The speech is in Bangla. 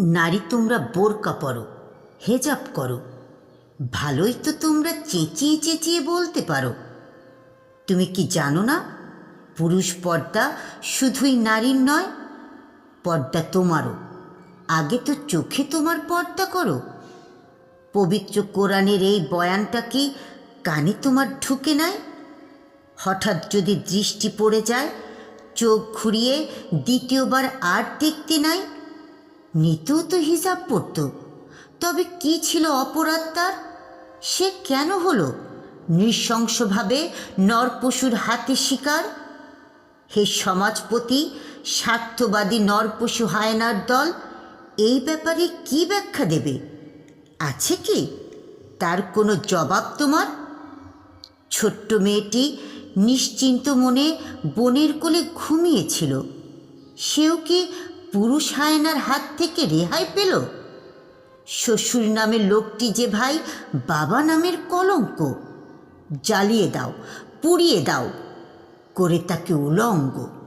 নারী তোমরা বোরকা পরো, হেজাব করো। ভালোই তো তোমরা চেঁচিয়ে চেঁচিয়ে বলতে পারো। তুমি কি জানো না, পুরুষ পর্দা শুধুই নারীর নয়, পর্দা তোমারও। আগে তো চোখে তোমার পর্দা করো। পবিত্র কোরআনের এই বয়ানটা কি কানে তোমার ঢুকে নাই? হঠাৎ যদি দৃষ্টি পড়ে যায়, চোখ ঘুরিয়ে দ্বিতীয়বার আর দেখতে নাই? নিতেও তো হিসাব পড়ত। তবে কি ছিল অপরাধ তার? সে কেন হলো? নৃশংসভাবে নরপশুর হাতে শিকার? হে সমাজপতি, স্বার্থবাদী নরপশু হায়নার দল, এই ব্যাপারে কি ব্যাখ্যা দেবে? আছে কি? তার কোনো জবাব তোমার? ছোট্ট মেয়েটি নিশ্চিন্ত মনে বনের কোলে ঘুমিয়েছিল। সেও কি পুরুষ হায়নার হাত থেকে রেহাই পেল? শ্বশুর নামের লোকটি যে ভাই, বাবা নামের কলঙ্ক। জ্বালিয়ে দাও, পুড়িয়ে দাও, করে তাকে উলঙ্গ।